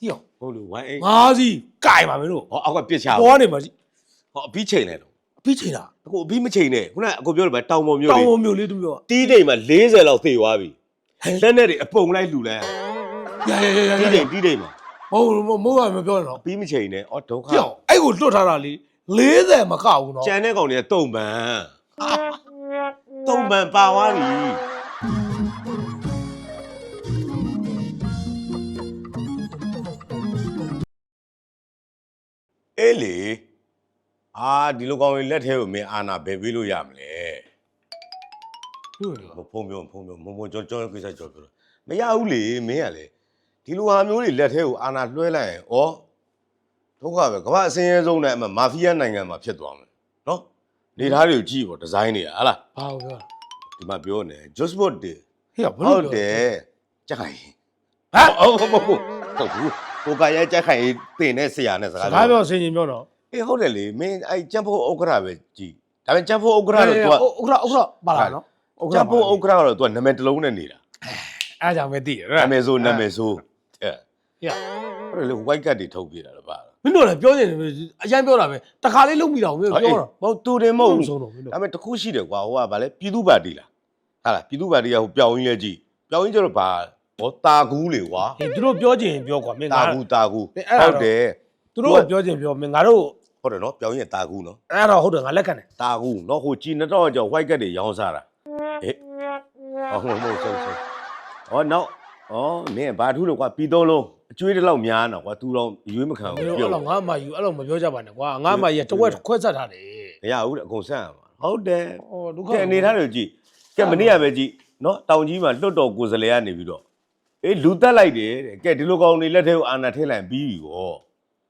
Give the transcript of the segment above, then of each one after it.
ဟိယောဟုတ်လို့ဝိုင်းအိမ်ငါးစီးကြိုင်ပါမင်းတို့ဟောအောက်ကပြစ်ချပေါ်နေမှာကြီးဟောအပြီးချိန်လဲတော့ပြီးချိန်တာအခုအပြီးမချိန်နဲ့ခုနကအကိုပြောတယ်ဗျတောင်ပေါ်မျိုးတောင်လေးပေါ်မျိုးလေးသူပြောတီးတိမ်မှာ40လောက်သေသွားပြီဟဲ့လက်နဲ့တွေအပုံလိုက်လှူလဲရရရရတီးရတိမ်တီးတိမ်မှာမဟုတ်ဘူးမဟုတ်ပါမပြောနဲ့တော့အပြီးမချိန်နဲ့အော်ဒုက္ခဟိယောအဲ့ကိုလွတ်ထားတာလေ40မကဘူးနော်ကြံတဲ့ကောင်တွေကတုံပန်တုံပန်ပါသွားပြီ လေအာဒီလိုကောင်တွေလက်ထဲကိုမင်းအာနာဘယ်ပေးလို့ရမလဲဟုတ်တယ်မဖုံပြောဖုံပြောမုံမုံကြောကြောကိစ္စကြောပြောမရဘူးလေမင်းကလေဒီလိုဟာမျိုးတွေလက်ထဲကိုအာနာလွှဲလိုက်ရင်ဩဒုက္ခပဲကမ္ဘာအစင်းရဲဆုံးနဲ့အမမာဖီးယားနိုင်ငံမှာဖြစ်သွားမယ်နော်နေသားတွေကိုကြည့်ပေါ့ဒီဇိုင်းတွေကဟာလားဘာလို့ပြောဒီမှာပြောနေ just what day ဟိယောဘယ်ဟုလိုတ်တပြောယ်ကြက်ခိုင်ဟမ်ဟုတ်ဟုတ်ဟုတ်ဟုတ်ဘူး ကိုကရဲကြက်ခိုင်တင်တဲ့ဆရာနဲ့စစကားကားပြောဆင်ရင်ပြောတော့အေးဟုတ်တယ်လေမင်းအဲ့ကျန်ဖို့ဥက္ကရာပဲကြည်ဒါပေမဲ့ကျန်ဖို့ဥက္ကရာတော့ तू ဥက္ကဋ္ဌဥက္ကဋ္ဌပါလားနော်ကကျန်ဖို့ဥက္ကရာတော့ तू နာမည်တစ်လုံးနဲ့နေတာအဲ့ကြောင့်ပဲသိရနာမည်ဆိုနာမည်ဆိုတဲ့ဟိယောအဲ့ဒါလေ white card တွေထုတ်ပြတာတော့ပါမင်းတို့လည်းပြောနေတယ်အရင်ပြောတာပဲတခါလေးလုံးမိတာကိုမင်းပြောတာမဟုတ်သူတင်မဟုတ်ဘူး ဆုံးတော့မင်းတို့ဒါပေမဲ့တစ်ခုရှိတယ်ကွာဟိုကဗာလဲပြည်သူ့ပါတီလားဟာလားပြည်သူ့ပါတီကဟိုပျောက်ရင်းလဲကြည့်ပျောက်ရင်းကျတော့ဗာ ဟောတာကူးလေကွာဟေးသူတို့ပြောချင်ပြောကွာမင်းတာငါကူးတာကူးအဲ့ဒါတော့ဟုတ်တယ်သူတို့ကပြောချင်ပြောမင်းငါတို့ဟုတ်တယ်နော်ပျောက်ရင်းတာကူးနော်အဲ့တော့ဟုတ်တယ်ငါလက်ခံတယ်တာကူးနော်ဟိုကြည်နှစ်တော့ကြောင့် white card တွေရောင်းစားတာဟေးဟောမဟုတ်မဟုတ်ဆုံးဆုံးဟောနောက်ဩနင်းဘာထူးလို့ကွာပြီးသုံးလုံးအကျွေးတစ်လောက်များနော်ကွာသူတော့ရွေးမခံမဘူးင်းတို့ပြုအဲ့တ်လိုငါမှယူအဲ့လိုမပြောကြပါနဲ့ကွာငါမှရတဝက်ခွဲဆက်ထားတယ်မရဘူးတဲ့အကုန်ဆန့်ရမှာဟုတ်တယ်ဟောဒုက္ခ ကဲအနေထားတွေကြည့်ကဲမနေ့ကပဲကြည့်နော်တောင်ကြီးမှာလွတ်တော်ကိုယ်စားလှယ်ကနေပြီးတော့ အေးလူတက်လိုက်တယ်တဲ့ကဲဒီလိုကောင်တွေလက်ထဲကိုအာဏာထည့်လိုက်ပြီးပြီကော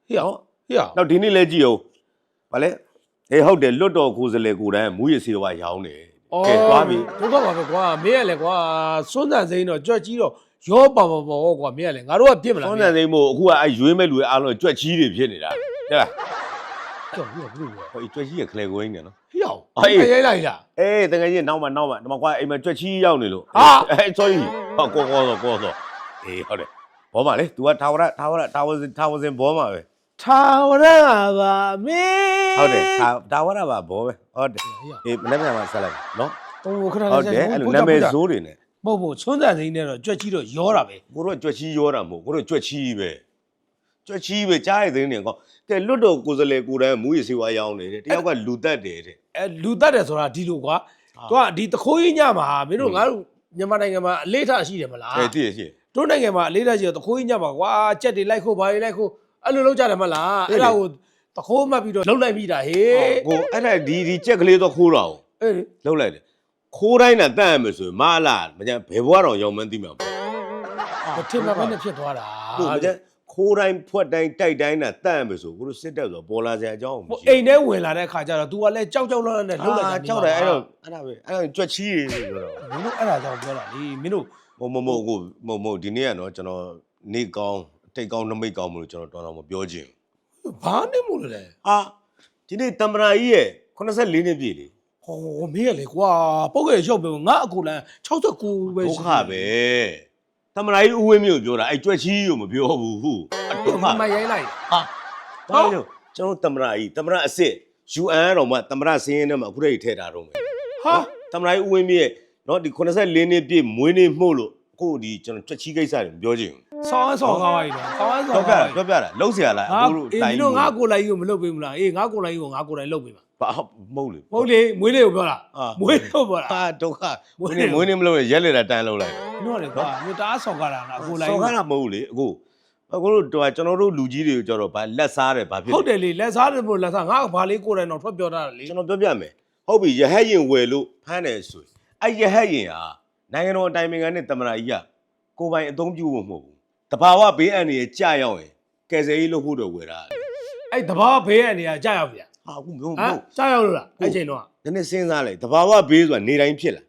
ဟေ့ဟောဟေ့ဟောနောက်ဒီနေ့လဲကြည့်အောင်ဗာလဲအေးဟုတ်တယ်လွတ်တော်ကိုယ်စားလှယ်ကိုယ်တိုင်မူရစီတော်ကရောင်းတယ်ကဲသွားပြီဒုက္ခပါပဲကွာမင်းရလေကွာစွန်းတန်စိမ့်တော့ကြွက်ကြီးတော့ရောပါပါပါကွာမင်းရလေငါတို့ကပြစ်မလားဆောင်းတဲ့သိမ်းမို့အခုကအဲရွေးမဲ့လူတွေအားလုံးကြွက်ချီးတွေဖြစ်နေတာဟဲ့လား ကြောက်ဘူးဘူးဟဟိုကြွက်ချီးရခလေကိုင်းနေနော်ေ့ဟောအေးရိုက်လိုက်လားအေးတကယ်ကြီးနောက်မှနောက်မှဒီမှာကွာအိမ်မှာကြွက်ချီးရောက်နေလို့ဟာအဲ sorry ဟောကောကောတော့ကောတော့အေးဟုတ်တယ်ဘောမလေ तू ကထာဝရထာဝရထာဝရထာဝရစင်ဘောမှာပဲထာဝရပါမင်းဟုတ်တယ်ထာထာဝရပါဘောပဲဟုတ်တယ်ဟေ့ဟောအေးမနေ့ကမှဆက်လိုက်မယ်နော်ဟိုခဏဟုတ်တယ်အဲ့လိုနာမည်ဇိုးတွေနဲ့မဟုတ်ဘူးစွန်းတန်စိမ့်နဲ့တော့ကြွက်ကြီးတော့ရောတာပဲကိုတို့ကကြွက်ချီးရောတာမဟုတ်ကိုတို့ကြွက်ချီးပဲ ကြွက်ချီးပဲကြားရတဲ့နေကောကဲလွတ်တော်ကိုယ်စလေကိုယ်တိုင်မူရစီဝါရောင်းနေတယ်တယောက်ကလူတက်တယ်တဲ့ အဲလူတတ်တယ်ဆိုတာဒီလိုကွာဟာသူကဒီတခိုးကြီးညမှာမင်းတို့ငါတို့မြန်မာနိုင်ငံမှာအလေးထားရှိတယ်မလားအဲတည်ရရှိတို့နိုင်ငံမှာအလေးထားရှိတော့တခိုးကြီးညမှာကွာကြက်တွေလိုက်ခိုးဘာတွေလိုက်ခိုးအဲ့လိုလုပ်ကြတယ်မလားအေးလေအဲ့ဒါကိုတခိုးမှတ်ပြီးတော့လှုပ်လိုက်မိတာဟေးကိုအဲ့ဒါဒီဒီကြက်ကလေးတော့ခိုးတာ哦အေးလေလှုပ်လိုက်တယ်ခိုးတိုင်းနဲ့တတ်ရမယ်ဆိုရင်မလားမကြဘယ်ဘွားတော်ရောင်မန်းသိမှာပေါ့မထင်မှတ်ဘဲနဲ့ဖြစ်သွားတာကိုမကြ ခိုးတိုင်းဖွက်တိုင်းတိုက်တိုင်းနဲ့တတ်ရမယ်ဆိုကိုတို့စစ်တက်ဆိုပေါ်လာစရာအကြောင်းဟိုမရှိအိမ်ထဲဝင်လာတဲ့ခါကျတော့ तू ကလည်းကြောက်ကြောက်လန့်လန့်နဲ့လှုပ်လိုက်တာကြောက်တယ်အဲ့တော့အဲ့ဒါပဲအဲ့ဒါကြွက်ချီးတွေဆိုတော့ မင်းတို့အဲ့ဒါကြောင့်ပြောတာလေမင်းတို့မမမကိုမမဒီနေ့ကနော်ကျွန်တော်နေကောင်းတိတ်ကောင်းနမိတ်ကောင်းမလို့ကျွန်တော်တော်တော်မပြောချင်ဘာနဲ့မို့လဲဟာဒီနေ့တမရာကြီးရဲ့84နှစ်ပြည့်လေဟောမင်းရလေကွာပုတ်ရရောက်ပဲငါအကူလန်69ပဲဒုက္ခပဲတ မရာကြီးဦးဝင်းမျိုးပြောတာအဲ့ကြွက်ချီးကိုမပြောဘူးဟုအဒုက္ခမရိုင်းလိုက်ဟာဘာလို့ကျွန်တော်တမရာကြီးတမရာအစ်စ် UN တော့မှတမရာစင်းရဲနဲ့မှအခုတည်းထည့်ထားတော့မယ်ဟာတမရာကြီးဦးဝင်းမြေနော်ဒီ84နှစ်ပြည့်မွေးနေ့မှုလို့အခုဒီကျွန်တော်ကြွက်ချီးကိစ္စတွေမပြောချင်ဘူး ဆောင်းဆောင်းကားပါလေဆောင်းဆော တော့ င်း ပြ ကား တာပြောပြတာလုံးเสียလား ငါ အခုတို့ အေး တိုင်း မင်းတို့ငါကိုလိုက်ကိုမလုပ်ပေးဘူးလားအေးငါကိုလိုက်ကိုငါကိုလိုက်လုပ်ပေးပါ ဘာမဟုတ်လေ ဟုတ်လေမွေးလေးကိုပြောတာ အာ မွေးလို့ပြောတာ ဟာဒုက္ခ မွေး မွေးနေမွေးနေမလို့ရက်လက်တာတန်းလုံးလိုက် မင်းတို့လေကွာမင်းတအားဆောင်းကားတာငါကိုလိုက် ဆောင်းကားတာမဟုတ်လေအခုအခုတို့တော့ကျွန်တော်တို့လူကြီးတွေကိုကြတော့ဗာလက်စားတယ်ဗာဖြစ် ဟုတ်တယ်လေလက်စားတယ်မို့လက်စားငါဘာလေးကိုလိုက်တော့ထွက်ပြောတာလေ ကျွန်တော်ပြောပြမယ်ဟုတ်ပြီရဟတ်ရင်ဝယ်လို့ဖမ်းတယ်ဆိုအဲ့ရဟတ်ရင်ဟာနိုင်ငံတော်အတိုင်ပင်ခံနဲ့တမန်တော်ကြီးကကိုယ်ပိုင်အသုံးပြုဖို့မဟုတ်ဘူး တဘာဝဘေးအန္တရာယ်ကြာရောက်ရင်ကယ်ဆယ်ရေးလုပ်ဖို့တော့ဝယ်တာအဲ့တဘာဘေးကနေရာကြာရောက်ဗျာဟာအခုမဟုတ်ဟမ်ဘူးကြာရောက်လို့လားအဲ့ချိန်တော့နည်းနည်းစဉ်းစားလိုက်တဘာဝဘေးဆိုတာနေတိုင်းဖြစ်လာ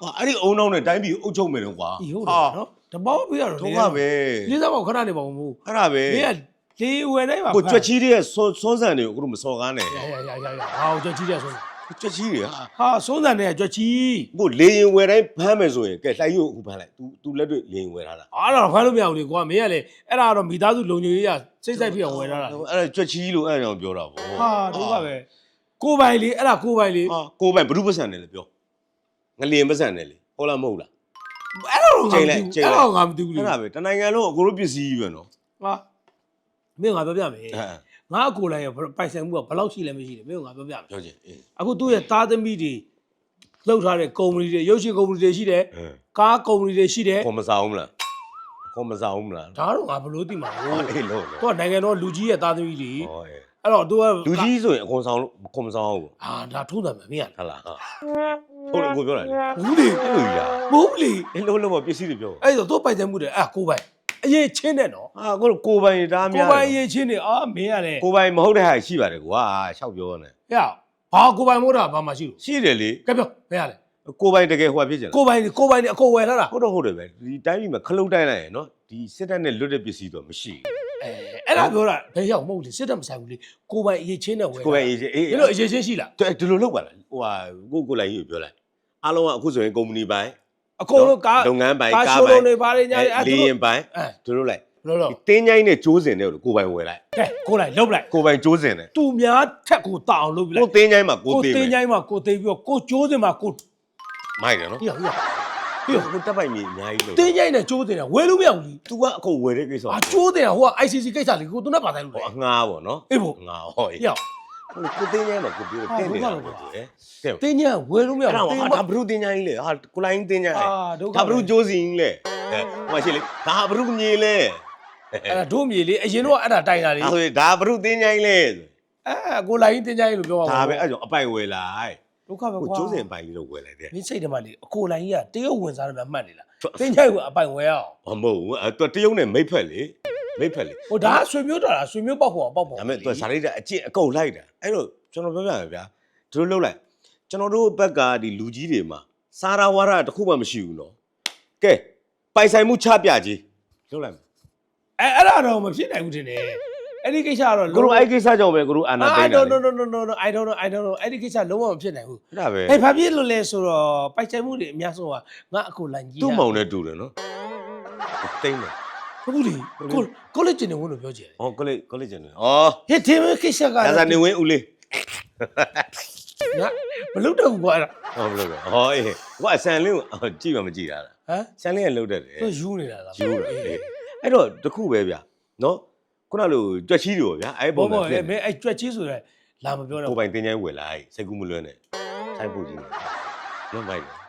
ဟာအဲ့ဒီအုံနောက်နဲ့တိုင်းပြည်အုပ်ချုပ်မယ်လို့ကွာဒီဟုတ်တယ်နော်တဘာဘေးကတော့ဒုက္ခပဲလေးစားပေါ့ခဏနေပါဦးမို့အဲ့ဒါပဲမင်းကလေးဝယ်တိုင်းပါကိုကြွက်ချီးတဲ့ဆွဆွန်းဆန်တွေကိုအခုတို့မစော်ကားနဲ့ရရရရရဟာကြွက်ကြီးတယ်ဆို ကြွက်ကြီးတွေဟာ ဟာစွန်းစံနဲ့ကြွက်ကြီး ကိုလေရင်ဝယ်တိုင်းဖမ်းမယ်ဆိုရင်ကဲလှိုက်ရုပ်အခုဖမ်းလိုက် तू तू လက်တွေ့လေရင်ဝယ်ထားတာ အားတော့ဖမ်းလို့မရဘူးလေကွာမင်းကလေအဲ့ဒါကတော့မိသားစုလုံခြုံရေးရစိတ်ဆိုင်ဖြစ်အောင်ဝယ်ထားတာ အဲ့ဒါကြွက်ကြီးလို့အဲ့ဒါကြောင့်ပြောတာဗော ဟာဒုက္ခပဲကိုပိုင်လေအဲ့ဒါကိုပိုင်လေ ဟာကိုယ်ပိုင်ဘ누구ပတ်စံတယ်လေပြောငလျင်ပတ်စံတယ်လေဟုတ်လားမဟုတ်လား အဲ့ဒါတော့ငါ ချိန် မ လို သိ က် ဘူး ချိန် အဲ့ လိုက် ဒါတော့ငါမသိဘူးလေ အဲ့ဒါပဲတနိုင်ငံလုံးအကိုတို့ပစ္စည်းကြီးပဲနော် ဟာမင်းကငါပြောပြမယ် အဲ ငါအကိုလိုက်ရပိုင်ဆိုင်မှုကဘယ်လောက်ရှိလဲမရှိလဲမင်းကငါပြောပြမယ်ပြောချင်အေးအခုသူ့ရဲ့သားသမီးတွေလှုပ်ထားတဲ့ကုမ္ပဏီတွေရုပ်ရှင်ကုမ္ပဏီတွေရှိတယ်အဲကားကုမ္ပဏီတွေရှိတယ်ခေါ်မစားအောင်မလားခေါ်မစားအောင်မလားဒါတော့ငါဘယ်လို့သိမှာလဲဟောအေးလို့လို့သူကနိုင်ငံတော်လူကြီးရဲ့သားသမီးတွေဟောအေးအဲ့တော့သူကလူကြီးဆိုရင်အခွန်ဆောင်လို့ခေါ်မဆောင်အောင်ဘူးအာဒါထုံးတယ်မင်းကဟာလားဟာဟုတ်တယ်ကိုပြောတာလေဘူးလေအဲ့လိုကြီးလားမဟုတ်ဘူးလေအေးလို့လို့ပစ္စည်းတွေပြောအဲ့တော့သူပိုင်ဆိုင်မှုတွေအဲ့ကိုပိုင် အရေးချင်းတယ်နော်ဟာကိုကိုပိုင်ဒါကိုများပိုင်အရေးချင်းတယ်အာမင်းကလည်းကိုပိုင်မဟုတ်တဲ့ဟာရှိပါတယ်ကွာရှောက်ပြောနေဟဲ့ဘာကိုပိုင်မို့တာဘာမှရှိလို့ရှိတယ်လေကဲပြောမင်းကလည်းကိုပိုင်တကယ်ဟိုဖြစ်ကြလားကိုပိုင်ကိုပိုင်အကိုဝယ်ထားတာဟုတ်တော့ဟုတ်တယ်ပဲဒီတိုင်းပြည်မှာခလုတ်တိုင်းလိုက်ရင်နော်ဒီစစ်တပ်နဲ့လွတ်တဲ့ပစ္စည်းတော့မရှိအဲအဲ့ဒါပြောတာဘယ်ရောက်မဟုတ်လေစစ်တပ်မဆိုင်ဘူးလေကိုပိုင်အရေးချင်းတယ်ဝယ်ဘူးကိုပိုင်အေးအေးဒီလိုအရေးချင်းရှိလားဒီလိုလုပ်ပါလားဟိုဟာကိုကိုလိုက်ကြီးပြောလိုက်အားလုံးကအခုဆိုရင်ကုမ္ပဏီပိုင်း အကုန်လုံးကားလုပ်ငန်းပိုင်းကားကားရှိုးပိုလုံးင်တွေပါတယ်ညာအဲ့လေဒါရင်ပိုင်းအဲဒီလိုလိုက်လို့လို့ဒီတင်းချိုင်းနဲ့ကျိုးစင်တဲ့ကိုကိုပိုင်ဝယ်လိုက်ကဲကိုလိုက်လုတ်လိုက်ကိုပိုင်ကျိုးစင်တယ်သူများထက်ကိုတောအောင်လုပ်ပြလိုကိုက်တင်းချိုင်းမှာကိုကိုတင်းတင်းမယ်ချိုင်းမှာကိုသိမ်းပြီးတော့ကိုကျိုးစင်မှာကိုမိုက်တယ်နော်ဟိယဟိယပြီးတော့ကိုတက်ပိုင်မြေအများကြီးလို့ တင်းချိုင်းနဲ့ကျိုးစင်တာဝယ်လို့မရဘူးလေ तू ကအခုဝယ်တဲ့ကိစ္စအာကျိုးစင်ကဟိုက ICC ကိစ္စလေကိုသူနဲ့ပါတိုင်းလို့ဟောလေ အငှားပေါ့နော်အေးဖို့ငှားဟောအေးဟိယ ကိုတင်းချိုင်းမှာကိုပြီးတော့တင်းနေတာဟာကိုဘုရားသူအဲတဲ့တင်းချိုင်းကဝယ်လို့မရအဲ့ဘူးဒါတင်းဟာမဒါဘရုတင်းချိုင်းလေဟာကိုလိုင်းတင်းချိုင်းအာဒုက္ခဒါဘရုကျိုးစင်လေအဲဟိုရှိလေဒါဘရုမြေလေအဲ့ဒါဒုမြေလေအရင်တော့အဲ့ဒါတိုင်တာလေဒါဆိုရင်ဒါဘရုတင်းချိုင်းလေအဲကိုလိုက်တင်းချိုင်းလို့ပြောပါဒါပဲအဲ့ကြောင့်အပိုင်ဝယ်လိုက်ဒုက္ခပဲကိုကွာကျိုးစင်ပိုင်လေးတော့ဝယ်လိုက်တယ် မင်းစိတ်ထဲမှာလေအကိုလိုင်းကြီးကတရုတ်ဝင်စားတယ်မှမှတ်နေလားတင်းချိုင်းကအပိုင်ဝယ်အောင်ဘာမဟုတ်ဘူးအဲ့တော့တရုတ်နဲ့မိတ်ဖက်လေ မိတ်ဖက်လေဟိုဒါကဆွေမျိုးတော်တာဆွေမျိုးပေါက်ဖို့ပေါက်ဖို့ဒါပေမဲ့သူကဇာတိတဲ့အကျင့်အကုတ်လိုက်တာအဲ့တော့ကျွန်တော်ပြောပြမယ်ဗျာဒီလိုလုပ်လိုက်ကျွန်တော်တို့ဘက်ကဒီလူကြီးတွေမှာစာရာဝါဒတစ်ခုမှမရှိဘူးနော်ကဲပိုင်ဆိုင်မှုချပြကြီးလုပ်လိုက်မယ်အဲအဲ့ဒါတော့မဖြစ်နိုင်ဘူးတင်တယ်အဲ့ဒီကိစ္စကတော့ကိုတို့အဲ့ကိစ္စကြောင့်ပဲကိုတို့အာနာသိ I မ်းတာ don't လေ no no no no no I don't know I don't know အဲ့ဒီကိစ္စလုံးဝမဖြစ်နိုင်ဘူးအဲ့ဒါပဲအဲ့ဘာဖြစ်လို့လဲဆိုတော့ပိုက်ချိုင်မှုတွေအများဆုံးကငါအကိုလန်ကြီးသူ့မောင်နဲ့တူတယ်နော်တိမ့်တယ် ဟုတ်ဘူးလေကိုကိုလေးကျင်နေဝင်လို့ပြောချင်ဟောကလေးကလေးကျန်တယ်ဩဟဲ့ဒီမကိစ္စကဒါသာနေဝင်ဦးလေးငါမလုပ်တော့ဘူးကွာအဲ့ဒါဟောဘယ်လိုလဲဟောအေးကိုအဆန်လေးကိုအော်ကြည့်မှမကြည့်တာလားဟမ်ဆန်လေးကလှုပ်တတ်တယ် သူယူနေတာလား ယူတာအေးအဲ့တော့တခုပဲဗျာနော်ခုနလိုကြွက်ချီးတွေပေါ့ဗျာအဲ့ဘောပုံဘောစံဖြစ်အဲ့မင်းအဲ့ကြွက်ချင်းဆိုရဲလာမပြောတော့ကိုပိုင်တင်းချိုင်းဝယ်လိုက်စိတ်ကူးမလွန်းနဲ့ဆိုင်ပူကြီးနဲ့လုံးလိုက်တယ်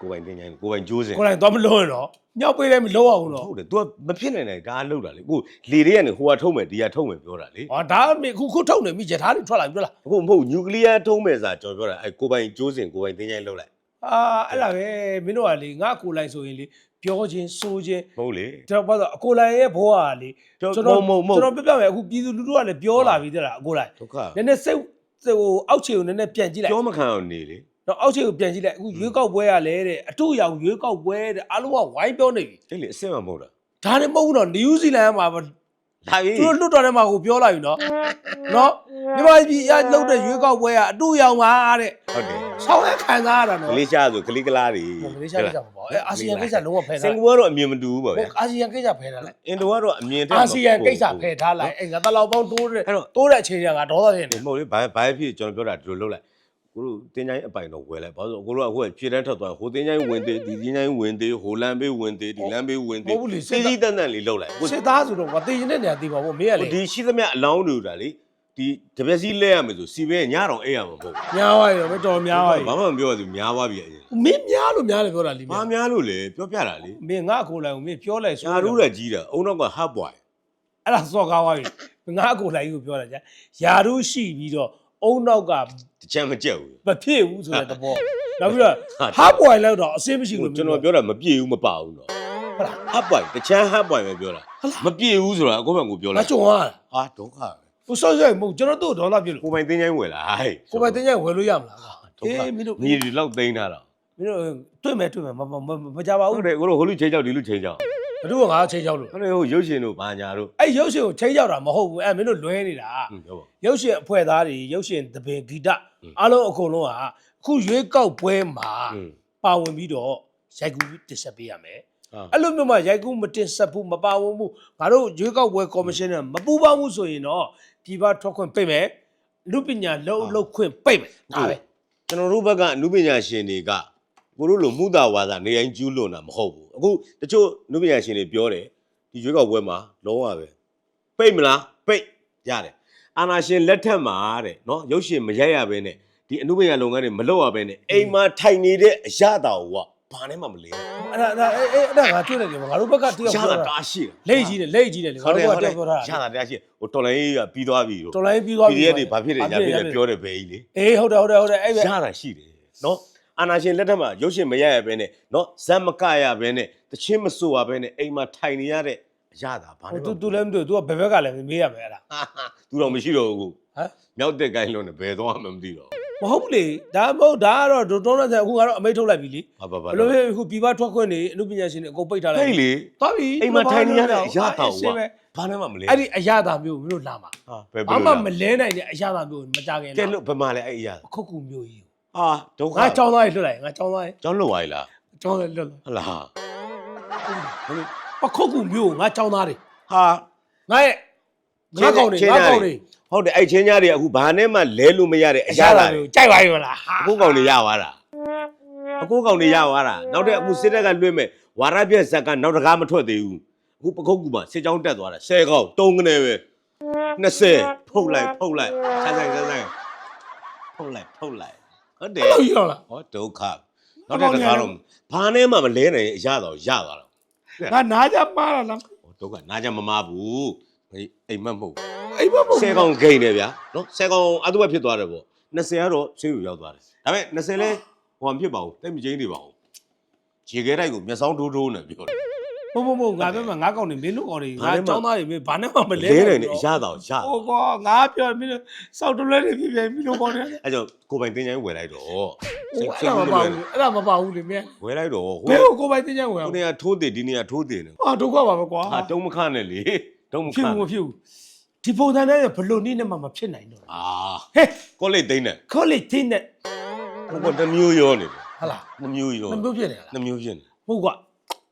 ကိုပိုင်တင်းချိုင်းကိုပိုင်ကျိုးစင် ကိုလိုက်တော့မလို့ရတော့ညောက်ပေးလည်းမလို့အောင်တော့ ဟုတ်တယ် तू ကမဖြစ်နိုင်နိုင်ဒါကလှုပ်တာလေကိုလေတွေကနေဟိုကထုံးမယ်ဒီကထုံးမယ်ပြောတာလေ ဟောဒါမေခုခုထုတ်နေပြီဂျထားတွေထွက်လာပြီလား အခုမဟုတ်နျူကလ িয়ার ထုံးမယ်စာကျွန်တော်ပြောတာအဲ့ကိုပိုင်ကျိုးစင်ကိုပိုင်တင်းချိုင်းလှုပ်လိုက် အာအဲ့ဒါပဲမင်းတို့ကလေငါကိုလိုက်ဆိုရင်လေပြောချင်းဆိုချင်း မဟုတ်လေ ကျွန်တော်ဘာလို့အကိုလိုက်ရဲ့ဘိုးကလေ ကျွန် ကျွန် တော် တော် မဟုတ်မဟုတ် ကျွန်တော်ပြပြမယ်အခုပြည်သူလူထုကလည်းပြောလာပြီတဲ့လားအကိုလိုက် ဒုက္ခ နည်းနည်းစိတ်ဟိုအောက်ခြေကိုနည်းနည်းပြန်ကြည့်လိုက် ပြောမခံအောင်နေလေ တော့အောက်ခြေကိုပြန်ကြည့်လိုက်အခုရွေးကောက်ပွဲရလဲတဲ့အတူရောင်ရွေးကောက်ပွဲတဲ့အားလုံးကဝိုင်းပြောနေပြီအဲ့လေအစ်စ်မမဟုတ်တာဒါနဲ့မဟုတ်ဘူးတော့နယူးဇီလန်မှာလာပြီသူတို့လွတ်တော်ထဲမှာကိုပြောလိုက်ပြီနော်နော်မြန်မာပြည်ရလောက်တဲ့ရွေးကောက်ပွဲကအတူရောင်ပါတဲ့ဟုတ်တယ်ဆောင်းရခံစားရတာကနော်လေးရှားဆိုကလေးကလားတွေမလေးရှားကိစ္စမပေါ့အဲအာဆီယံကိစ္စလုံးဝဖယ်စထားင်လိုက်ကာပူကတော့အမြင်မတူဘူးပေါ့ဗျာအာဆီယံကိစ္စဖယ်ထားလိုက်အင်ဒိုကတော့အမြင်တက်အာဆီယံကိစ္စဖယ်ထားလိုက်အဲငါတလောက်ပေါင်းတိုးတဲ့တိုးတဲ့အချိန်ကငါဒေါသဖြစ်နေမဟုတ်လေဘာဘာဖြစ်ကျွန်တော်ပြောတာဒီလိုလုပ်လိုက် ကိုတို့တင်းချိုင်းအပိုင်တော့ဝယ်လိုက်ဘာလို့ကိုတို့ကဟိုကဖြည့်တန်းထွက်သွားဟိုတင်းချိုင်းဝင်သေးဒီတင်းချိုင်းဝင်သေးဟိုလမ်းပေးဝင်သေးဒီလမ်းပေးဝင်သေးစီစီတန်တန်လေးလုပ်လိုက်ကိုစစ်သားဆိုတော့ကွာတည်ရင်တဲ့နေရာတည်ပါဘောမင်းကလေဒီရှိသမျှအလောင်းတွေကလေဒီတပည့်စီလဲရမယ်ဆိုစီပဲညတော့အိပ်ရမှာမဟုတ်များသွားပြီတော့မတော်များသွားပြီဘာမှမပြောဘူးများသွားပြီအရင်မင်းများလို့များတယ်ပြောတာလीဘာများလို့လဲပြောပြတာလေမင်းငါ့ကိုလိုက်ကိုမင်းပြောလိုက်ဆိုရှာရူးရကြီးတာအုံနောက်ကဟပ်ပွားအဲ့ဒါစော့ကားသွားပြီငါ့ကိုလိုက်ကိုပြောတာကြာယာတို့ရှိပြီးတော့ အုံနောက်ကတချမ်းမကြက်ဘူးမဖြစ်ဘူးဆိုတဲ့သဘောနောက်ပြီးတော့ဟာပွိုင်လောက်တော့အစင်းမရှိဘူးကျွန်တော်ပြောတာမပြည့်ဘူးမပါဘူးနော်ဟုတ်လားဟပ်ပွိုင်တချမ်းဟပ်ပွိုင်ပဲပြောတာမပြည့်ဘူးဆိုတာအခုမှကိုပြောငါလိုက်ကြုံရတာဟာဒုက္ခပဲဟိုဆော့ဆော့မဟုတ်ကျွန်တော်တို့ဒေါ်လာပြလို့ကိုပိုင်တင်းချိုင်းဝယ်လာဟဲ့ကိုပိုင်တင်ကြဝယ်လို့ရမလားဒုက္ခအေးမင်းတို့မြေတွေလောက်သိမ်းထားတာမင်းတို့တွေ့မယ်တွေ့မယ်မမမကြပါဟုဘူးတ်တယ်ကိုတို့ဟိုလူချိန်ကြောက်ဒီလူချိန်ကြောက် ဟဘသူကငါချိန်ရောက်လို့ဟိုဟိုရုပ်ရှင်တို့ဘာညာတို့အဲ့ရုပ်ရှင်ကိုချိန်ရောက်တာမဟုတ်ဘူးအဲ့မင်းတို့လွဲနေတာဟွန်းပြောပါရုပ်ရှင်အဖွဲ့သားတွေရုပ်ရှင်သဘင်ဂီတอืมအားလုံးအကုန်လုံးကအခုရွေးကောက်ပွဲမှာဟွန်းပါဝင်ပြီးတော့ရိုက်ကူးတင်ဆက်ပေးရမယ်ဟာအဲ့လိုမျိုးမှရိုက်ကူးမတင်ဆက်ဘူးမပါဝင်ဘူးငါတို့ရွေးကောက်ပွဲကော်မရှင်နဲ့မပူးပေါင်းဘူးဆိုရင်တော့ဒီဘထွက်ခွင့်ပိတ်မယ်လူပညာလုံးလုံးခွင့်ပိတ်မယ်ဒါပဲကျွန်တော်တို့ဘက်ကအမှုပညာရှင်တွေက ကိုတို့လိုမှုတာဝါစာနေတိုင်းကျူးလွန်တာမဟုတ်ဘူးအခုတချို့အမှုပညာရှင်တွေပြောတယ်ဒီရွေးကောက်ပွဲမှာလုံးဝပဲပိတ်မလားပိတ်ရတယ်အာနာရှင်လက်ထက်မှာတဲ့နော်ရုပ်ရှင်မရိုက်ရဘဲနဲ့ဒီအမှုပညာလုပ်ငန်းတွေမလုပ်ရဘဲနဲ့အိမ်မှာထိုင်နေတဲ့အရတာကိုကဘာနဲ့မှမလဲအဲ့ဒါအဲ့ဒါအဲ့အဲ့ဒါငါတွေ့တယ်လေငါတို့ဘက်ကတယောက်ရပြောတာတာတာရှိတယ်လက်ကြီးတယ်လက်ကြီးတယ်လေငါဟုတ်တယ်တို့ဟုတ်ကတတယ်ယောက်ပြောတာရတာတရားရှိဟိုတော်လိုင်းကြီးကပြီးသွားပြီလို့တော်လိုင်းပြီးသွားပြီ PDF တွေဘာဖြစ်တယ်ညာဖြစ်တယ်ပြောတယ်ပဲကြီးလေအေးဟုတ်တယ်ဟုတ်တယ်ဟုတ်တယ်အဲ့ပဲရတာရှိတယ်နော် အာနာရှင်လက်ထက်မှာရုပ်ရှင်မရရဘဲနဲ့နော်ဇက်မကရဘဲနဲ့တချင်းမဆိုရဘဲနဲ့အိမ်မှာထိုင်နေရတဲ့အရတာဘာဟိုနဲ့သူသူလည်းမတွေ့သူကဘယ်ဘက်ကလည်းမေးရမယ်အဲ့ဒါသူတော့မရှိတော့ဘူးဟမ်မြောက်တဲ့ကိုင်းလုံးနဲ့ဘယ်သွားမှမသိတော့မဟုတ်ဘူးလေဒါမဟုတ်ဒါကတော့ဒုတုံးနဲ့အခုကတော့အမိတ်ထုတ်လိုက်ပြီလေဘာဘာဘာဘယ်လိုဖြစ်အခုပြည်ပထွက်ခွင့်နေအမှုပညာရှင်တွေအကုန်ပိတ်ထားလိုက်ဟဲ့လေသွားပြီအိမ်မှာထိုင်နေရတဲ့အရတာအဲ့ကိုပဲဘာနဲ့မှမလဲအဲ့ဒီအရသာမျိုးမင်းတို့လာမှာဟာဘယ်ဘဘာယ်မှလိုမလဲလဲနိုင်တဲ့အရသာမျိုးမကြခင်ကဲလို့ဘယ်မှာလဲအဲ့အရခုတ်ကူမျိုးကြီး အာဒုက္ခငါကြောင်းသားကြီးလွတ်လိုက်ငါကြောင်းသားကြီးကျောင်းလွတ်သွားပြီလားကြောင်းသားလွတ်လာဟတ်လားဘယ်လိုပခုတ်ကူမျိုးကိုငါကြောင်းသားတွေဟာငါရဲ့ငါကောင်တွေငါကောင်တွေဟုတ်တယ်အဲ့ချင်းညားတွေအခုဘာနဲ့မှလဲလို့မရတဲ့အရာသားတွေ ကြိုက်ပါရောလားဟာအကိုကောင်တွေရသွားတာအကိုကောင်တွေရသွားတာနောက်တဲ့အခုစစ်တပ်ကလွှင့်မဲ့ဝါရပြက်ဇက်ကနောက်တကားမထွက်သေးဘူးအခုပခုတ်ကူမှာစစ်ကြောင်းတက်သွားတာ10កောက်3ကနေပဲ20ဖုတ်လိုက်ဖုတ်လိုက်ဆိုင်းဆိုင်းဆိုင်းဆိုင်းဖုတ်လိုက်ဖုတ်လိုက် ဟုတ်တယ်အဲ့လိုရောလားဟောဒုက္ခနောက်တဲ့တကားတော့ဘာနဲ့မှမလဲနိုင်အရတော့ရသွားတော့ငါနားကြမှားတာလားဟောဒုက္ခနားကြမမဘူးအိမ်မက်မဟုတ်အိမ်မမဟုတ်10ကောင်ဂိမ်းတယ်ဗျာနော်10ကောင်အတုဝက်ဖြစ်သွားတယ်ပေါ့20ကတော့ဆေးရုံရောက်သွားတယ်ဒါပေမဲ့20လဲဟိုမဖြစ်ပါဘူးတိတ်မကျင်းနေပါဘူးခြေခဲတိုက်ကိုမျက်စောင်းထိုးထိုးနဲ့ပြောတယ် မဟုတ်မဟုတ်ငါပြောမှာငါကောင်တွေမင်းတို့ကောင်တွေဘာငါနဲ့မှចောင်းသားတွေမင်းဘာနဲ့မှမလဲလဲနိုင်တဲ့အရတော့ရဟိုကောငါပြောမင်းတို့စောက်တလဲတွေပြပြမင်းတို့ကောင်တွေအဲကြောင့်ကိုပိုင်တင်းချိုင်းဝယ်လိုက်တော့ဟိုအဲ့ဒါမပါဘူးအဲ့ဒါမပါဘူးလေမင်းဝယ်လိုက်တော့ဟိုဘယ်ကိုကိုပိုင်တင်ကြဝင်အောင်ဟိုနေရာထိုးတယ်ဒီနေရာထိုးတယ်နော်ဟာဒုက္ခပါပဲကွာဟာတုံးမခနဲ့လေတုံးမခဖြစ်ဘူးမဖြစ်ဘူးဒီပုံစံနဲ့ဘလို့နည်းနဲ့မှမဖြစ်နိုင်တော့အာဟဲ့ကောလိပ်သိန်းနဲ့ခေါ်လေတင်းနဲ့ဟိုကတစ်မျိုးရောနေတယ်ဟာလားနှမျိုးရောမမျိုးဖြစ်နေလားနှမျိုးဖြစ်နေဟုတ်ကွာ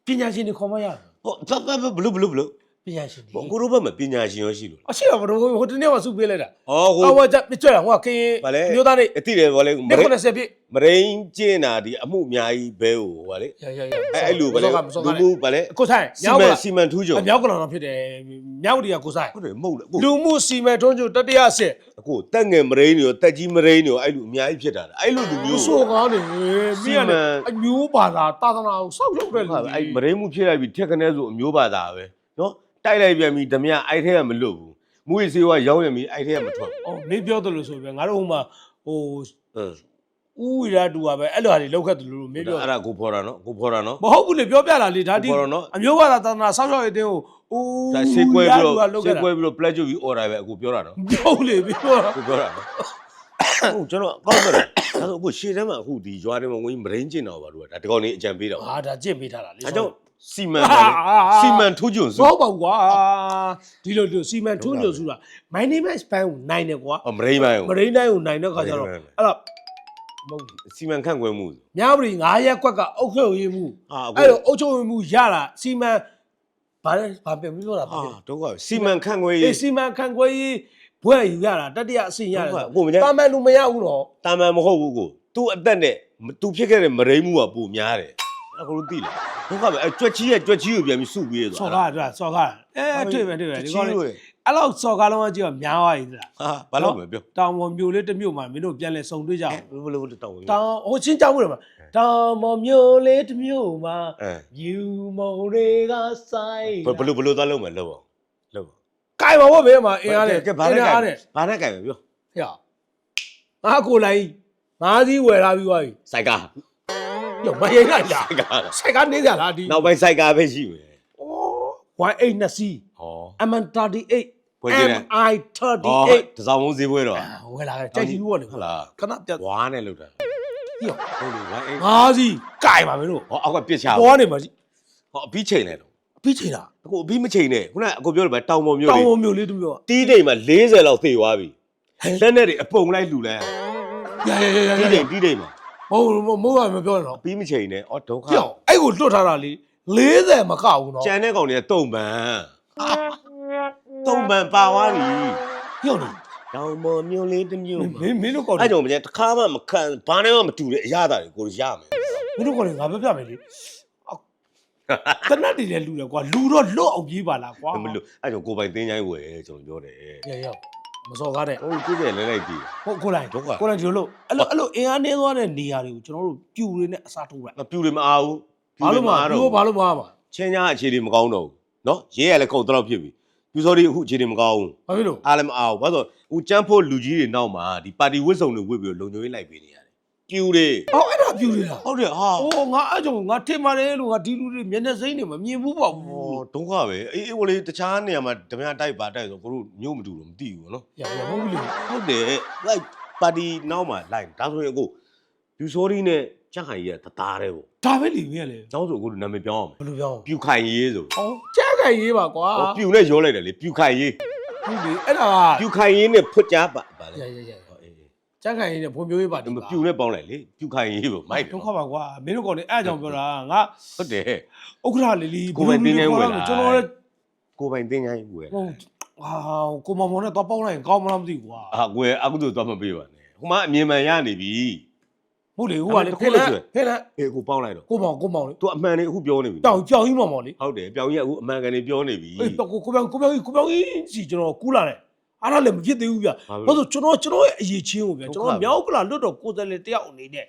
ပညာရှင်တွေခေါ်မရဘူးဟောဘဘဘဘလို့ဘလို့ဘလို့ ပညာရှင်တွေဘောကိုတို့ဘက်မှာပညာရှင်ရောရှိလို့အရှိပါဘလို့ဟိုတနေ့ကစုပေးလိုက်တာအော်ဟိုအော်ကြပြကြတာဟိုကခင်းဗာလဲ မျိုးသားတွေအတိတယ်ဗောလေမနေ့ရိ90ပြည့်မရိန်ကျင်းတာဒီအမှုအများကြီးဘဲဟိုဗာလေရရရအဲအဲ့လိုဗာလေမစောကမလူစောကမှုဗာလေကိုဆိုင်စီမြောက်မံကစီမံထူးကြုံအမြောက်ကလောင်တော့ဖြစ်တယ်မြောက်ဒီကကိုဆိုင်ဟုတ်တယ်မဟုတ်လေအခုလူမှုစီမံထွန်းကျတတိယအဆင့်အခုတက်ငယ်မရိန်တွေရောတက်ကြီးမရိန်တွေရောအဲ့လိုအများကြီးဖြစ်တာအဲ့လိုလူလူမျိုးဆိုကောင်းနေမင်းကစီလည်းမံ အမျိုးပါတာတာသနာကိုစောက်ရုပ်တဲ့လူဟုတ်ပါအဲ့မရိန်မှုဖြစ်လိုက်ပြီထက်ကနေဆိုအမျိုးပါတာပဲနော် တိုက်လိုက်ပြန်ပြီဓမြအဲ့ထဲကမလွတ်ဘူးမူရစေဝါရောင်းရပြီအဲ့ထဲကမထွက်ဘူးအော်မင်းပြောတယ်လို့ဆိုပဲငါတို့ဟိုမှာဟိုအင်းဥဝိရတူပါပဲအဲ့လိုဟာတွေလောက်ခဲ့တယ်လို့မင်းပြောအဲ့ဒါကိုဖော်တာနော်ကိုဖော်တာနော်မဟုတ်ဘူးလေပြောပြတာလေဒါဒီဘောတော့နော်အမျိုးပါတာသာသနာစောက်ရှောက်ရတဲ့ကိုဥဒါစေးကွဲပြီးတော့လောက်စေးခဲ့တာကွဲပြီးတော့ pledge ပြီး order ပဲအခုပြောတာနော်မဟုတ်လေပြောတာကိုပြောတာနော်ဟုတ်ကျွန်တော်ကောက်တယ်ဒါဆိုအခုရှေ့ထဲမှာအခုဒီရွာထဲမှာဝင်မရင်းကျင်တော့ပါလို့ဒါတကောက်နေအကြံပေးတော့ဟာဒါကြင့်ပေးထားတာလေအဲကြောင့် စီမံပါလေစီမံထူးကျွန်းမစုဟုတ်ပါဘူးကွာဒီလိုလိုစီမံထွန်းကြိုဆိုတာ my name is ban ကိုနိုင်တယ်ကွာမရိန်ပိုင်းမရင်းတိုင်းကိုနိုင်တဲ့ခါကျတော့မရိန်းပိုင်းအဲ့တော့မဟုတ်ဘူးစီမံခန့်ခွဲမှု မြပရီ9ရက်ကွက်ကအောက်ခွဲရေးမှုအာအခု အဲ့တော့အုတ်ချုပ်ရေးမှုရတာစီမံဘာလဲဘာပြန်ပြီးပြောတာဘာအာလဲတော့ကစီမံခန့်ခွဲအေးရေးစီမံခန့်ခွဲရေးဘွဲ့ယူရတာတတိယအဆင့်ရတယ်ဟုတ်ကဲ့ကိုမညာတာမန်လူမရဘူးတော့တာမန်မဟုတ်ဘူးကိုသူ့အသက်နဲ့သူဖြစ်ခဲ့တဲ့မရိန်မှုကပိုများတယ် အခုလို့သိလားတော့ကပဲအဲကြွက်ကြီးရဲ့ကြွက်ကြီးကိုပြန်ပြီးစုပြီးရစော်သွားကားတွေ့စော်ကားအဲတွေ့မယ်တွေ့မယ်ဒီကောင်လေးကြီးရဲ့အဲ့လောက်စော်ကားလုံးကကြည့်တော့များသွားပြီလားဟာဘာလို့မပြောတောင်ပေါ်မြို့လေးတစ်မြို့မှာမင်းတို့ပြန်လဲစုံတွေ့ကြအောင်ဘလို့ဘလို့တောင်းဝင်တောင်ဟိုချင်းကြောက်မှုတယ်မှာတောင်ပေါ်မြို့လေးတစ်မြို့မှာအဲယူမုံတွေကဆိုင်ဘလို့ဘလို့သွားလုံးမယ်လို့ပေါ့လို့ပေါ့ကိုင်ပါဘောဘေးမှာအင်အားနဲ့ကဲဘာနဲ့အင်ကြိုအားင်နဲ့ဘာနဲ့ကြိုင်ပဲပြောဟဲ့ငါကိုလိုက်ငါးစီးဝယ်လာပြီးသွားပြီစိုက်ကား ရောမရိလိုက်လားစိုက်ကားဆိုင်ကနေကြလားဒီနောက်ပိုင်းစိုက်ကားပဲရှိမယ်ဩ182စီးဟော MN38 ဘယ်ကြည့်လဲ MI38 ဟောတစောင်းမုံဈေးပွဲတော့ဝယ်လာတယ်ကြိုက်ကြည့်ဘူးပေါ့လေဟုတ်လားခဏပြတ်ဝါနဲ့လောက်တာပြီးရောဟုတ်လို့ဝိုင်းအေးငါးစီးကိုင်ပါမင်းတို့ဟောအောက်ကပြစ်ချပေါ်နေမှာကြီးဟောအပြီးချိန်လဲတော့ပြီးချိန်တာအခုအပြီးမချိန်နဲ့ခုနကအကိုပြောတယ်ဗျတောင်ပေါ်မျိုးတောင်လေးပေါ်မျိုးလေးတူပြောတီးတိမ်မှာ40လောက်သေသွားပြီဟဲ့လက်နဲ့တွေအပုံလိုက်လှူလိုက်ရရရရတီးရတိမ်တီးတိမ်မှာမ ဟုတ်ဘူးမဟုတ်ပါမပြောနဲ့တော့ပြီးမချိန်နဲ့အော်ဒုက္ခကြောက်အဲ့ကိုလွတ်ထားတာလေ40မကဘူးနော်ကျန်တဲ့ကောင်တွေကတုံပန်တုံပန်ပါသွားပြီပြောနေတောင်ပေါ်မျိုးလေးတစ်မျိုးမမှာင်းမင်းတို့ကောအဲ့ကြောင့်မကျန်တစ်ခါမှမခံဘာနဲ့မှမတူတဲ့အရာတွေကိုရမယ်မင်းတို့ကောငါပြောပြမယ်လေတနတ်တွေလည်းလူတယ်ကွာလူတော့လွတ်အောင်ပြေးပါလားကွာမလို့အဲ့ကြောင့်ကိုယ်ပိုင်တင်းချိုင်းဝယ်ကျွန်တော်ပြောတယ်ရရ မစော်ကားတဲ့ဟိုကိုယ်ပဲလဲလိုက်ကြည့်ဟုတ်ကိုလိုက်ကိုလိုက်ဒီလိုလို့အဲ့လိုအဲ့လိုအင်အားနည်းသွားတဲ့နေရာတွေကိုကျွန်တော်တို့ပြူတွေနဲ့အစားထိုးလိုက်မပြူတွေမအားဘူးဘာလို့မအားတော့ဘာလို့မအားပါချင်းညာအခြေအနေမကောင်းတော့ဘူးနော်ရဲရလည်းကုန်တော့ဖြစ်ပြီပြူစောတွေအခုအခြေအနေမကောင်းဘူးဘာဖြစ်လို့အားလည်းမအားဘူးဘာလို့ဆိုအခုကျန်းဖို့လူကြီးတွေနောက်မှာဒီပါတီဝစ်စုံတွေဝစ်ပြီးလုံခြုံရေးလိုက်ပေးနေရ ပြူတွေအော်အဲ့ဒါပြူတွေလားဟုတ်တယ်ဟာအိုးငါအဲ့ကြောင့်ငါထင်ပါတယ်လို့ငါဒီလူတွေမျက်နှာစိမ့်နေမမြင်ဘူးပေါ့ဘူး ဒုက္ခပဲအေးအေးဟိုလေတခြားနေရာမှာဓမြတိုက်ပါတိုက်ဆိုကိုတို့ညို့မတူတော့မသိဘူးဗောနော်ရရဟုတ်လေဟုတ်တယ်လိုက်ပါတီနောက်မှာလိုက်ဒါဆိုရင်အကိုပြူစောဒီနဲ့ချက်ခိုင်ကြီးကတသားတည်းဗောဒါပဲလီမင်းကလေနောက်ဆိုအကိုတို့နာမည်ပြောင်းအောင်ဘယ်လိုပြောင်းပြူခိုင်ရေးဆိုအော်ကြက်ကြိုင်ရေးပါကွာဟိုပြူနဲ့ရောလိုက်တယ်လေပြူခိုင်ရေးဟုတ်ပြီအဲ့ဒါကပြူခိုင်ရေးနဲ့ဖွတ်ကြားပါပါလေရရရရ အေးကြားခိုင်ရေးနဲ့ဖွံ့ဖြိုးရေးပါတီဒီပြူနဲ့ပေါင်းလိုက်လေပြူခိုင်ရေးပေါ့မိုက်တယ်ဒုက္ခပါကွာမင်းတို့ကောင်လေအဲ့ကြောင့်ပြောတာငါဟုတ်တယ်ဥက္ခရာလေးလေးကိုယ်ပဲတင်းငယ်ဝင်လာကျွန်တော်လည်းကိုပိုင်တင်ချိုင်းဝယ်ဟိုဟာကိုမောင်မောင်နဲ့တော့ပေါင်းလိုက်ရင်ကောင်းမလားမသိဘူးကွာအာကိုယ်အခုတို့တော့မပေးပါနဲ့ဟိုမှာအမြင်မှန်ရနေပြီဟုတ်လေဟိုကလေတစ်ခုဖေးလို့လက်ဆိုရင်ဖေးလက်အေးကိုပေါင်းလိုက်တော့ကိုမောင်ကိုမောင်လေသူအမှန်လေးအခုပြောနေပြီတောင်ကြောင်ကြီးမောင်မောင်လေဟုတ်တယ်ပြောင်းကြီးကအခုအမှန်ကန်လေးပြောနေပြီအေးကိုကိုပြောင်ကိုပြောင်ကြီးကိုပြောင်ကြီးစီကျွန်တော်ကူးလာတယ် အားလည်းမဖြစ်သေးဘူးဗျဘာဘာလို့လို့ကျွန်တော်ကျွန်တော်ရဲ့အရေးချင်းကိုဗျကျွန်တော်မြောက်ကလာလွတ်တော့ကိုယ်စလဲတယောက်အနေနဲ့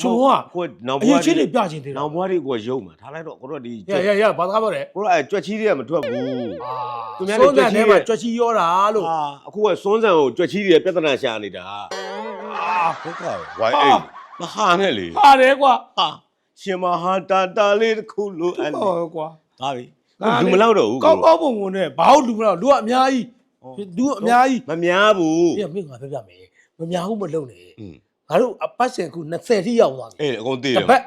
ကျွန်တော်ကကိုယ်နောက်အဘွားရေးချင်းတွေပြချင်သေးတာနောက်ဘွားတွေကိုရုံမှာထားလိုက်တော့ကိုတို့ဒီရရရဘာသာပြောတယ်ကိုတို့အဲကြွက်ချီးတွေကမထွက်ဘူးအာသူများတွေစိုးတဲ့ကြွက်ချီးထဲမှာရဲ့ကြွက်ချီရောတာလို့အာအခုကစွန်းဆန်ကိုကြွက်ချီးတွေပြဿနာရှာနေတာအာဒုက္ခပဲဝိုင်းအေးမဟာနဲ့လေဟာတယ်ကွာဟာရှင်မဟာတာတာလေးတစ်ခုလိုအပ်နေဟောကွာဒါပြီလူမလောက်တော့ဘူးကောင်းကောင်းပုံပုံနဲ့ဘာလို့လူမလို့လူကအများကြီး လူအများကြီးမများဘူးပြမင်းငါပြောပြမယ်မများဘူးမလုံးနဲ့อืมငါတို့အပတ်စင်ခု20ထိရောက်သွားပြီအေးအကုန်သေးတတယ်ပတ်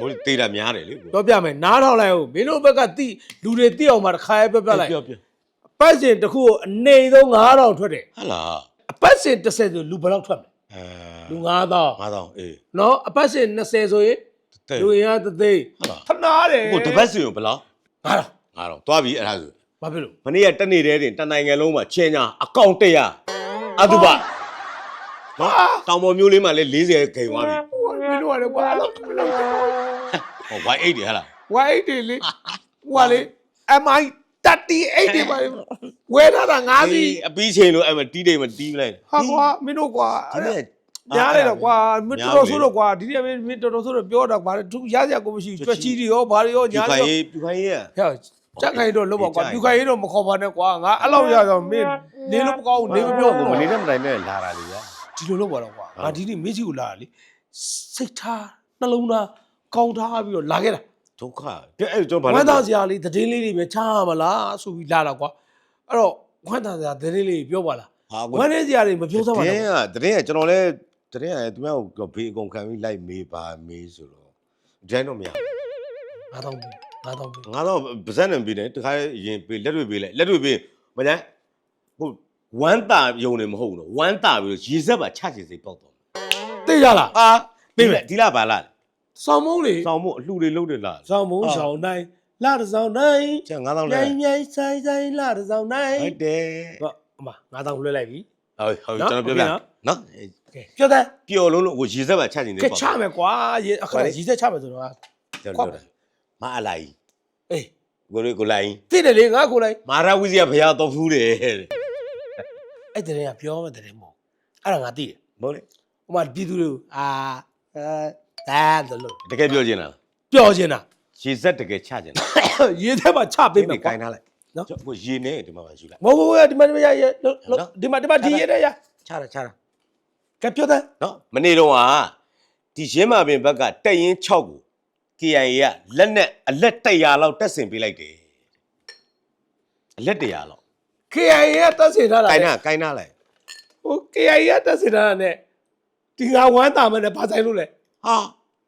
ဘိုးသေးတာများတယ်လေကိုပြောပြမယ်နားထောင်လိုက်ဟုတ်မင်းတို့ဘက်ကတိလူတွေတိအောင်မှတစ်ခါရဲပြောပြလိုက်ပြောပြောအပတ်စင်တစ်ခုကိုအနေဆုံး9000ထွက်တယ်ဟာလားအပတ်စင်30ဆိုလူဘယ်လောက်ထွက်မလဲအဲလူ9000 9000အေးနော်အပတ်စင်20ဆိုရင်တဲ့လူရင်းသသိန်းဟုတ်လားခနာတယ်ကိုတပတ်စီရင်ဘယ်လောက်ဟာလား9000သွားပြီအဲ့ဒါဆို ဘာဖြစ်လို့မနေ့ကတနေ့တည်းတင်တနိုင်ငံလုံးမှာချင်းညာအကောင့်100အတုပနော်တောင်ပေါ်မျိုးလေးမှာလည်း40ဂိမ်သွားပြီဟိုမင်းတို့ကလည်းကွာအဲ့လိုမလုပ်နဲ့ဟော Y8 တွေဟာလားဝိုင်းတယ်လေဟိုကလေ MI 38တွေပါလေဝဲထားတာ၅စီးအပီးချိန်လို့အဲ့မှာတီးတိမ်မှာတီးလိုက်ဟာကွာမင်းတို့ကွာဒီနေ့ညားလိုက်တော့ကွာမင်းတော်တော်ဆိုးတော့ကွာဒီနေ့မင်းတော်တော်ဆိုးတော့ပြောတာကွာသူရစရာကိုမရှိကြွက်ချီတွေရောဘာတွေရောပြူညားခိုင်ရောရေးပြူခိုင်ရေးကဟဲ့ ကြက်ခိုင်တော့လောက်ပါကွာပြူခိုင်တော့မခေါ်ပါနဲ့ကွာငါအဲ့လောက်ရတော့မင်းနေလို့မကောင်းဘူးနေမပြောဘူးမနေတဲ့မတိုင်းနဲ့လာတာလေဗျာဒီလိုလုပ်ပါတော့ကွာငါဒီနေ့မင်းစီကိုလာတာလေစိတ်ထားနှလုံးသားကောင်းထားပြီးတော့လာခဲ့တာဒုက္ခပြအဲ့ကျွန်တော်ဝဘာမ်းသာစရာလေးသတင်းလေးတွေပဲချားမလားဆိုပြီးလာတာကွာအဲ့တော့ဝမ်းသာစရာသတင်းလေးပြောပါလားဟာဝမ်းနေစရာတွေမပြောစမ်းပါတနဲ့ရင်ကတရင်ကကျွန်တော်လဲတရင်ကသူများကိုဘေးအကုန်ခံပြီးလိုက်မေးပါမေးဆိုတော့ဂျန်တော့မရငါတော့ ပြီငါတော့ပြီငါတော့ဗဇက်နဲ့ပြီးတယ်တခါရင်ပေးလက်တွေပေးလိုက်လက်တွေပေးမကြမ်းဟုတ်ဝမ်းတာယုံနေမဟုတ်ဘူးနော်ဝမ်းတာပြီးရေစက်ပါချချင်စိတ်ပေါက်တော့သိကြလားအာပေးမယ်ဒီလားပါလားဆောင်းမုံးလေစောင်းမို့အလှူတွေလုပ်တယ်လားဆောင်းမုံးဆောင်းတိုင်းလာတစောင်းတိုင်းကျန်9000လဲမြိုင်မြိုင်ဆိုင်ဆိုင်လာတစောင်းတိုင်းဟုတ်တယ်ဟောအမငါတော့လွှဲလိုက်ပြီဟုတ်ဟုတ်နော်ကျွန်တော်ပြောပြဟုတ်ပြီနော်နော်ကဲပြောတယ်ပျော်လုံးလို့ဟိုရေစက်ပါချချင်စိတ်ကဲပေါက်ချမယ်ကွာရေအခါရီးစက်ချမယ်ဆိုတော့ကျွန်တော်ပြောတာ မအလိုက်အေးကိုရီကိုလိုက်သိတယ်လေငါကိုလိုက်မာရဝိဇ္ဇာဘုရားတော်ဖူးတယ်တဲ့အဲ့တဲ့ကပြောမယ်တဲ့မို့အဲ့ဒါငါသိတယ်မဟုတ်လေဟိုမှာပြည်သူတွေကိုအာအဲဒါတယ်လို့တကယ်ပြောချင်တာပြောချင်တာရေစက်တကယ်ချချင်တာရေထဲမှာချပေးမယ်ဒီကွာကိုင်းထားလိုက်နော်ကျွန်တော်ရေနဲ့ဒီမှာပါယူလိုက်မဟုတ်ဘူးဒီမှာဒီမှာရရဒီမှာဒီမှာဒီရရရချတာချတာကဲပြောတယ်နော်မနေ့တော့ကဒီရင်းမာပင်ဘက်ကတက်ရင်6ကို KIA ကလက်နဲ့အလက်100လောက်တက်ဆင်ပေးလိုက်တယ်အလက်100လောက် KIA ကတက်စီထားတာကိုင်းနာကိုင်းနာလိုက်ဟို KIA ကတက်စီထားတာနဲ့ဒီငါဝမ်းတာမယ်နဲ့ဘာဆိုင်လို့လဲဟာ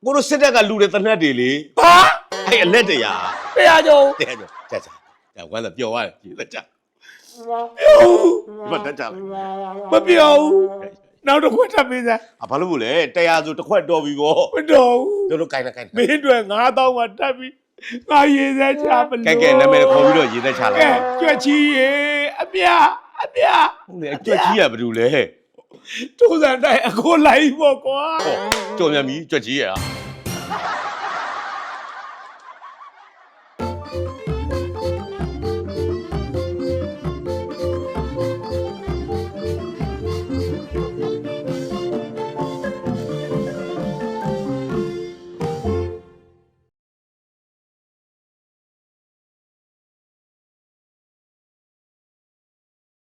ကိုတို့စစ်တပ်ကလူတွေတနတ်တွေလေဟာအဲ့အလက်100မတရားကျော်တဲ့ကြောကြာကြာကြာဝမ်းသာပျော်သွားတယ်ရေသက်ကြာဘာတက်ကြာလဲမပြောဘူး နောက်တစ်ခွက်ထပ်ပေးစမ်းအဘာလို့မို့လဲတရားဆိုတစ်ခွက်တော်ပြီဗောမတော်ဘူးတို့တို့ကိုင်နေကိုင်မင်းတို့9000ကတက်ပြီးငါရေးစမ်းချမလို့ကဲကဲနာမည်ခေါ်ပြီးတော့ရေသက်ချလိုကဲက်ကြွက်ချီရေအမြအမြဟုတ်လေအကျွတ်ကြီးရဘာလို့လဲတူစံတိုင်းအကိုလိုက်ပေါ့ကွာဟောကြော်မြန်ပြီကြွက်ကြီးရ